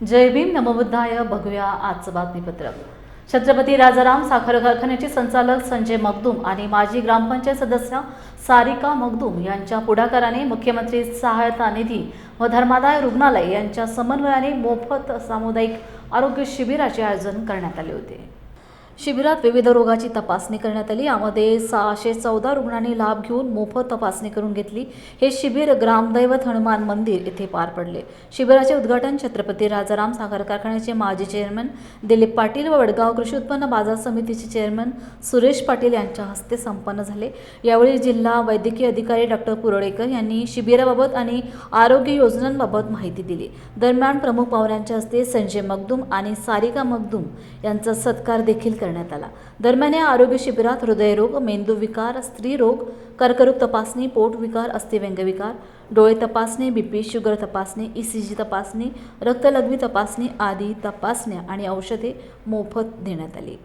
जय भीम नमोबुद्धाय बघूया आजचं बातमीपत्र. छत्रपती राजाराम साखर कारखान्याचे संचालक संजय मगदूम आणि माजी ग्रामपंचायत सदस्य सारिका मगदूम यांच्या पुढाकाराने मुख्यमंत्री सहायता निधी व धर्मादाय रुग्णालय यांच्या समन्वयाने मोफत सामुदायिक आरोग्य शिबिराचे आयोजन करण्यात आले होते. शिबिरात विविध रोगाची तपासणी करण्यात आली. यामध्ये सहाशे चौदा रुग्णांनी लाभ घेऊन मोफत तपासणी करून घेतली. हे शिबिर ग्रामदैवत हनुमान मंदिर येथे पार पडले. शिबिराचे उद्घाटन छत्रपती राजाराम साखर कारखान्याचे माजी चेअरमन दिलीप पाटील व वडगाव कृषी उत्पन्न बाजार समितीचे चेअरमन सुरेश पाटील यांच्या हस्ते संपन्न झाले. यावेळी जिल्हा वैद्यकीय अधिकारी डॉक्टर पुरळेकर यांनी शिबिराबाबत आणि आरोग्य योजनांबाबत माहिती दिली. दरम्यान प्रमुख पाहुण्यांच्या हस्ते संजय मगदूम आणि सारिका मगदूम यांचा सत्कार देखील करण्यात आला. दरम्यान या आरोग्य शिबिरात हृदयरोग मेंदू विकार स्त्रीरोग कर्करोग तपासणी पोट विकार डोळे तपासणी बीपी शुगर तपासणी ईसीजी तपासणी रक्तलघवी तपासणी आदी तपासण्या आणि औषधे मोफत देण्यात आली.